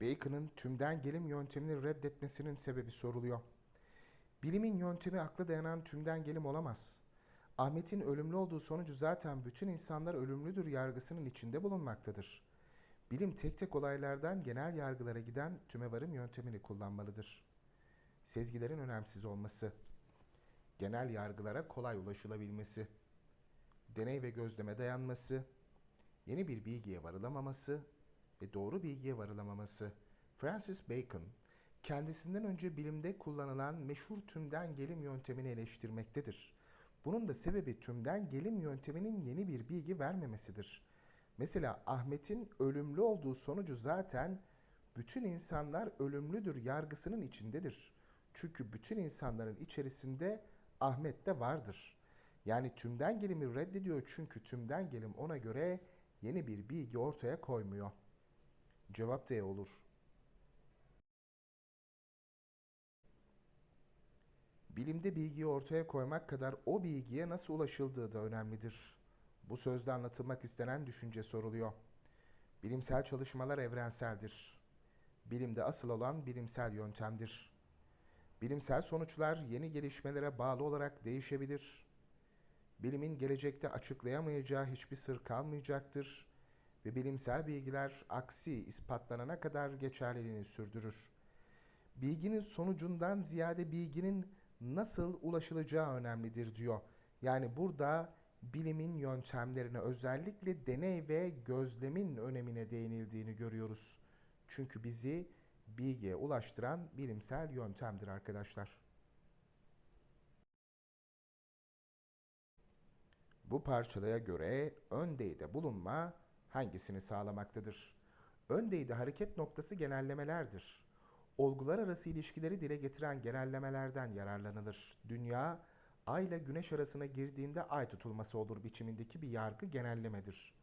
Bacon'ın tümden gelim yöntemini reddetmesinin sebebi soruluyor. Bilimin yöntemi akla dayanan tümden gelim olamaz. Ahmet'in ölümlü olduğu sonucu zaten bütün insanlar ölümlüdür yargısının içinde bulunmaktadır. Bilim tek tek olaylardan genel yargılara giden tümevarım yöntemini kullanmalıdır. Sezgilerin önemsiz olması, genel yargılara kolay ulaşılabilmesi, deney ve gözleme dayanması, yeni bir bilgiye varılamaması ve doğru bilgiye varılamaması. Francis Bacon, kendisinden önce bilimde kullanılan meşhur tümden gelim yöntemini eleştirmektedir. Bunun da sebebi tümden gelim yönteminin yeni bir bilgi vermemesidir. Mesela Ahmet'in ölümlü olduğu sonucu zaten bütün insanlar ölümlüdür yargısının içindedir. Çünkü bütün insanların içerisinde Ahmet de vardır. Yani tümden gelimi reddediyor çünkü tümden gelim ona göre yeni bir bilgi ortaya koymuyor. Cevap D olur. Bilimde bilgiyi ortaya koymak kadar o bilgiye nasıl ulaşıldığı da önemlidir. Bu sözde anlatılmak istenen düşünce soruluyor. Bilimsel çalışmalar evrenseldir. Bilimde asıl olan bilimsel yöntemdir. Bilimsel sonuçlar yeni gelişmelere bağlı olarak değişebilir. Bilimin gelecekte açıklayamayacağı hiçbir sır kalmayacaktır ve bilimsel bilgiler aksi ispatlanana kadar geçerliliğini sürdürür. Bilginin sonucundan ziyade bilginin nasıl ulaşılacağı önemlidir diyor. Yani burada bilimin yöntemlerine özellikle deney ve gözlemin önemine değinildiğini görüyoruz. Çünkü bizi bilgiye ulaştıran bilimsel yöntemdir arkadaşlar. Bu parçalaya göre ön değde bulunma hangisini sağlamaktadır? Ön değde hareket noktası genellemelerdir. Olgular arası ilişkileri dile getiren genellemelerden yararlanılır. Dünya, ay ile güneş arasına girdiğinde ay tutulması olur biçimindeki bir yargı genellemedir.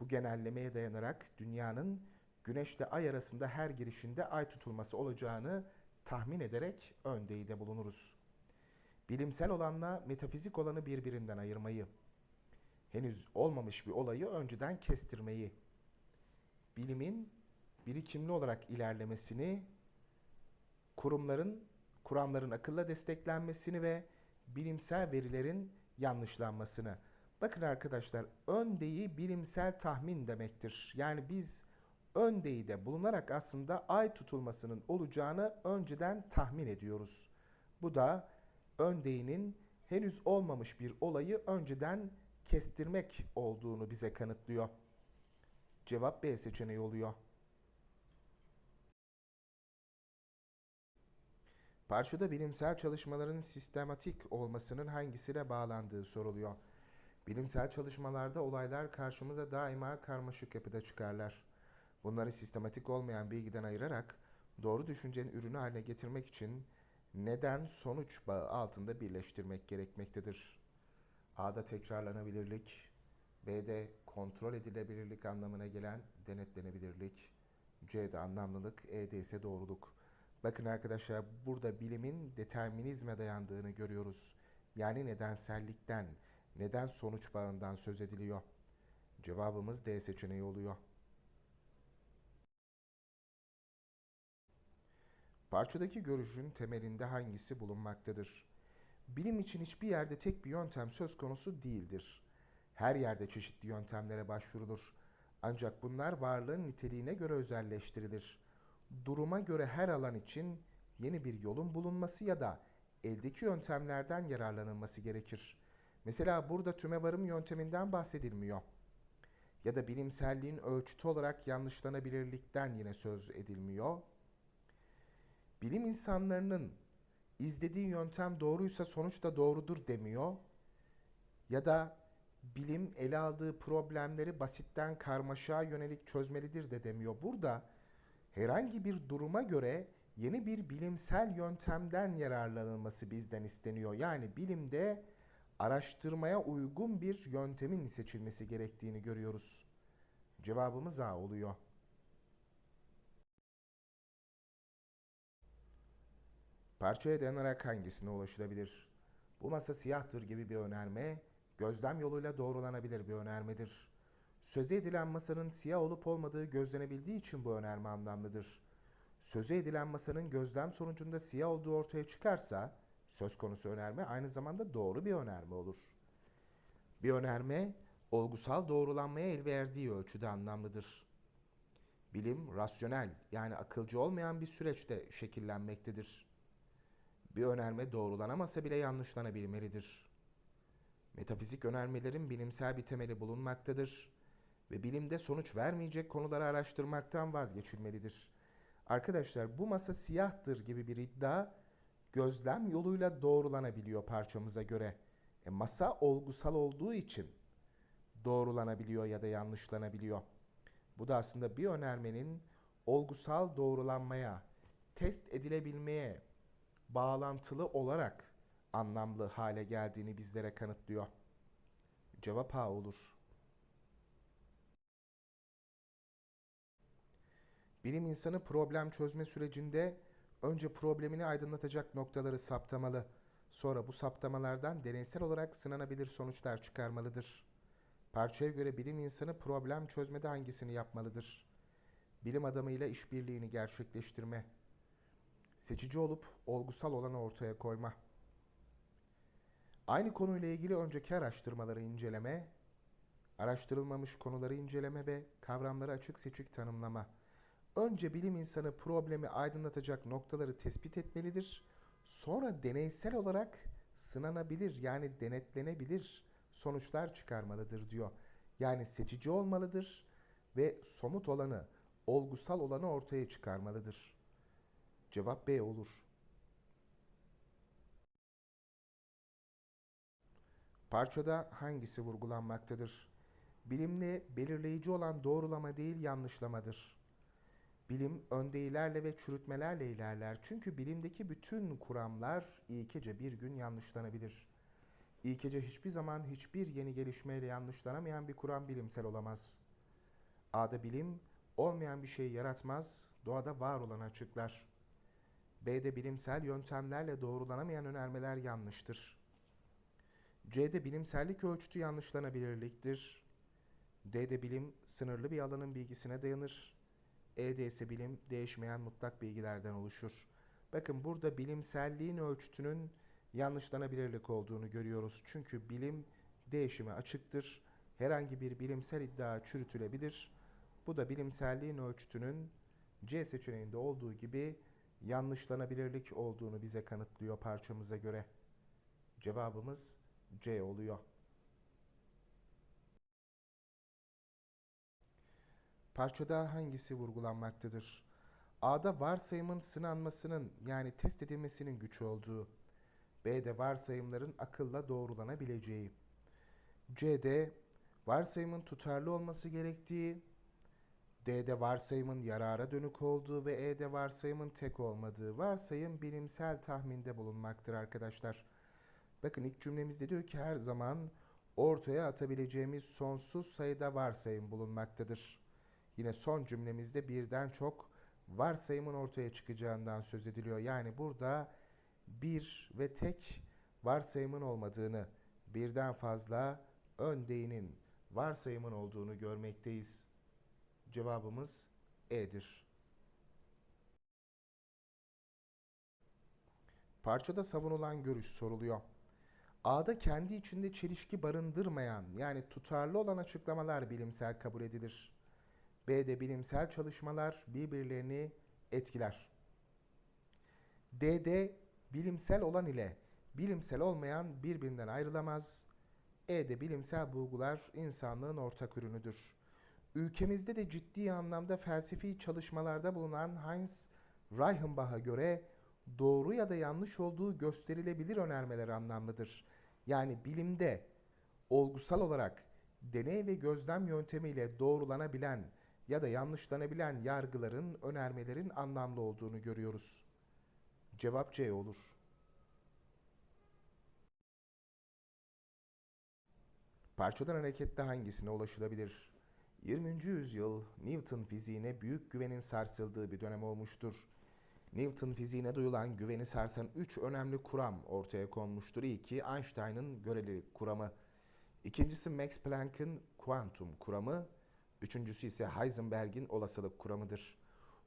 Bu genellemeye dayanarak dünyanın güneşle ay arasında her girişinde ay tutulması olacağını tahmin ederek ön değde bulunuruz. Bilimsel olanla metafizik olanı birbirinden ayırmayı, henüz olmamış bir olayı önceden kestirmeyi, bilimin birikimli olarak ilerlemesini, kurumların, kuramların akılla desteklenmesini ve bilimsel verilerin yanlışlanmasını. Bakın arkadaşlar, öndeyi bilimsel tahmin demektir. Yani biz öndeyde bulunarak aslında ay tutulmasının olacağını önceden tahmin ediyoruz. Bu da öndeyinin henüz olmamış bir olayı önceden kestirmek olduğunu bize kanıtlıyor. Cevap B seçeneği oluyor. Parçada bilimsel çalışmaların sistematik olmasının hangisiyle bağlandığı soruluyor. Bilimsel çalışmalarda olaylar karşımıza daima karmaşık yapıda çıkarlar. Bunları sistematik olmayan bilgiden ayırarak doğru düşüncenin ürünü haline getirmek için neden sonuç bağı altında birleştirmek gerekmektedir. A'da tekrarlanabilirlik, B'de kontrol edilebilirlik anlamına gelen denetlenebilirlik, C'de anlamlılık, E'de ise doğruluk. Bakın arkadaşlar burada bilimin determinizme dayandığını görüyoruz. Yani nedensellikten, neden sonuç bağından söz ediliyor. Cevabımız D seçeneği oluyor. Parçadaki görüşün temelinde hangisi bulunmaktadır? Bilim için hiçbir yerde tek bir yöntem söz konusu değildir. Her yerde çeşitli yöntemlere başvurulur. Ancak bunlar varlığın niteliğine göre özelleştirilir. Duruma göre her alan için yeni bir yolun bulunması ya da eldeki yöntemlerden yararlanılması gerekir. Mesela burada tümevarım yönteminden bahsedilmiyor. Ya da bilimselliğin ölçütü olarak yanlışlanabilirlikten yine söz edilmiyor. Bilim insanlarının izlediği yöntem doğruysa sonuç da doğrudur demiyor. Ya da bilim ele aldığı problemleri basitten karmaşa yönelik çözmelidir de demiyor. Burada herhangi bir duruma göre yeni bir bilimsel yöntemden yararlanılması bizden isteniyor. Yani bilimde araştırmaya uygun bir yöntemin seçilmesi gerektiğini görüyoruz. Cevabımız A oluyor. Parçaya dayanarak hangisine ulaşılabilir? Bu masa siyahtır gibi bir önerme, gözlem yoluyla doğrulanabilir bir önermedir. Söze edilen masanın siyah olup olmadığı gözlenebildiği için bu önerme anlamlıdır. Söze edilen masanın gözlem sonucunda siyah olduğu ortaya çıkarsa söz konusu önerme aynı zamanda doğru bir önerme olur. Bir önerme olgusal doğrulanmaya el verdiği ölçüde anlamlıdır. Bilim rasyonel yani akılcı olmayan bir süreçte şekillenmektedir. Bir önerme doğrulanamasa bile yanlışlanabilmelidir. Metafizik önermelerin bilimsel bir temeli bulunmaktadır ve bilimde sonuç vermeyecek konuları araştırmaktan vazgeçilmelidir. Arkadaşlar bu masa siyahtır gibi bir iddia gözlem yoluyla doğrulanabiliyor parçamıza göre. E, masa olgusal olduğu için doğrulanabiliyor ya da yanlışlanabiliyor. Bu da aslında bir önermenin olgusal doğrulanmaya, test edilebilmeye bağlantılı olarak anlamlı hale geldiğini bizlere kanıtlıyor. Cevap A olur. Bilim insanı problem çözme sürecinde önce problemini aydınlatacak noktaları saptamalı. Sonra bu saptamalardan deneysel olarak sınanabilir sonuçlar çıkarmalıdır. Parçaya göre bilim insanı problem çözmede hangisini yapmalıdır? Bilim adamıyla işbirliğini gerçekleştirme. Seçici olup olgusal olanı ortaya koyma. Aynı konuyla ilgili önceki araştırmaları inceleme, araştırılmamış konuları inceleme ve kavramları açık seçik tanımlama. Önce bilim insanı problemi aydınlatacak noktaları tespit etmelidir. Sonra deneysel olarak sınanabilir yani denetlenebilir sonuçlar çıkarmalıdır diyor. Yani seçici olmalıdır ve somut olanı, olgusal olanı ortaya çıkarmalıdır. Cevap B olur. Parçada hangisi vurgulanmaktadır? Bilimle belirleyici olan doğrulama değil yanlışlamadır. Bilim öndeylerle ve çürütmelerle ilerler. Çünkü bilimdeki bütün kuramlar ilkece bir gün yanlışlanabilir. İlkece hiçbir zaman hiçbir yeni gelişmeyle yanlışlanamayan bir kuram bilimsel olamaz. A'da bilim olmayan bir şey yaratmaz, doğada var olanı açıklar. B'de bilimsel yöntemlerle doğrulanamayan önermeler yanlıştır. C'de bilimsellik ölçütü yanlışlanabilirliktir. D'de bilim sınırlı bir alanın bilgisine dayanır. E'de ise bilim değişmeyen mutlak bilgilerden oluşur. Bakın burada bilimselliğin ölçütünün yanlışlanabilirlik olduğunu görüyoruz. Çünkü bilim değişime açıktır. Herhangi bir bilimsel iddia çürütülebilir. Bu da bilimselliğin ölçütünün C seçeneğinde olduğu gibi yanlışlanabilirlik olduğunu bize kanıtlıyor parçamıza göre. Cevabımız C oluyor. Parçada hangisi vurgulanmaktadır? A'da varsayımın sınanmasının yani test edilmesinin güç olduğu. B'de varsayımların akılla doğrulanabileceği. C'de varsayımın tutarlı olması gerektiği. D'de varsayımın yarara dönük olduğu ve E'de varsayımın tek olmadığı. Varsayım bilimsel tahminde bulunmaktır arkadaşlar. Bakın ilk cümlemizde diyor ki her zaman ortaya atabileceğimiz sonsuz sayıda varsayım bulunmaktadır. Yine son cümlemizde birden çok varsayımın ortaya çıkacağından söz ediliyor. Yani burada bir ve tek varsayımın olmadığını, birden fazla öndeyinin varsayımın olduğunu görmekteyiz. Cevabımız E'dir. Parçada savunulan görüş soruluyor. A'da kendi içinde çelişki barındırmayan yani tutarlı olan açıklamalar bilimsel kabul edilir. B'de bilimsel çalışmalar birbirlerini etkiler. D'de bilimsel olan ile bilimsel olmayan birbirinden ayrılamaz. E'de bilimsel bulgular insanlığın ortak ürünüdür. Ülkemizde de ciddi anlamda felsefi çalışmalarda bulunan Heinz Reichenbach'a göre doğru ya da yanlış olduğu gösterilebilir önermeler anlamlıdır. Yani bilimde olgusal olarak deney ve gözlem yöntemiyle doğrulanabilen ya da yanlışlanabilen yargıların, önermelerin anlamlı olduğunu görüyoruz. Cevap C olur. Parçadan hareketle hangisine ulaşılabilir? 20. yüzyıl Newton fiziğine büyük güvenin sarsıldığı bir dönem olmuştur. Newton fiziğine duyulan güveni sarsan üç önemli kuram ortaya konmuştur. İlki Einstein'ın görelilik kuramı. İkincisi Max Planck'ın kuantum kuramı. Üçüncüsü ise Heisenberg'in olasılık kuramıdır.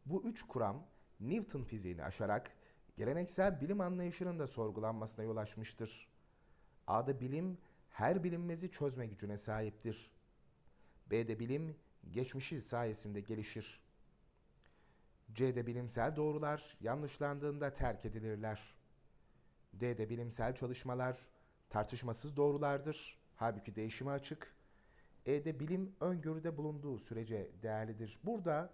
Bu üç kuram Newton fiziğini aşarak geleneksel bilim anlayışının da sorgulanmasına yol açmıştır. A'da bilim her bilinmezi çözme gücüne sahiptir. B'de bilim geçmişi sayesinde gelişir. C'de bilimsel doğrular yanlışlandığında terk edilirler. D'de bilimsel çalışmalar tartışmasız doğrulardır. Halbuki değişime açık. E'de bilim öngörüde bulunduğu sürece değerlidir. Burada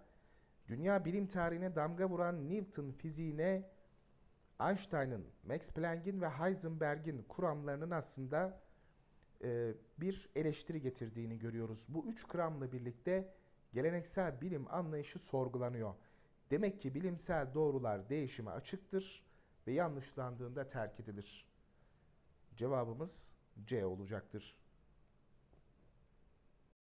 dünya bilim tarihine damga vuran Newton fiziğine Einstein'ın, Max Planck'in ve Heisenberg'in kuramlarının aslında bir eleştiri getirdiğini görüyoruz. Bu üç kuramla birlikte geleneksel bilim anlayışı sorgulanıyor. Demek ki bilimsel doğrular değişime açıktır ve yanlışlandığında terk edilir. Cevabımız C olacaktır.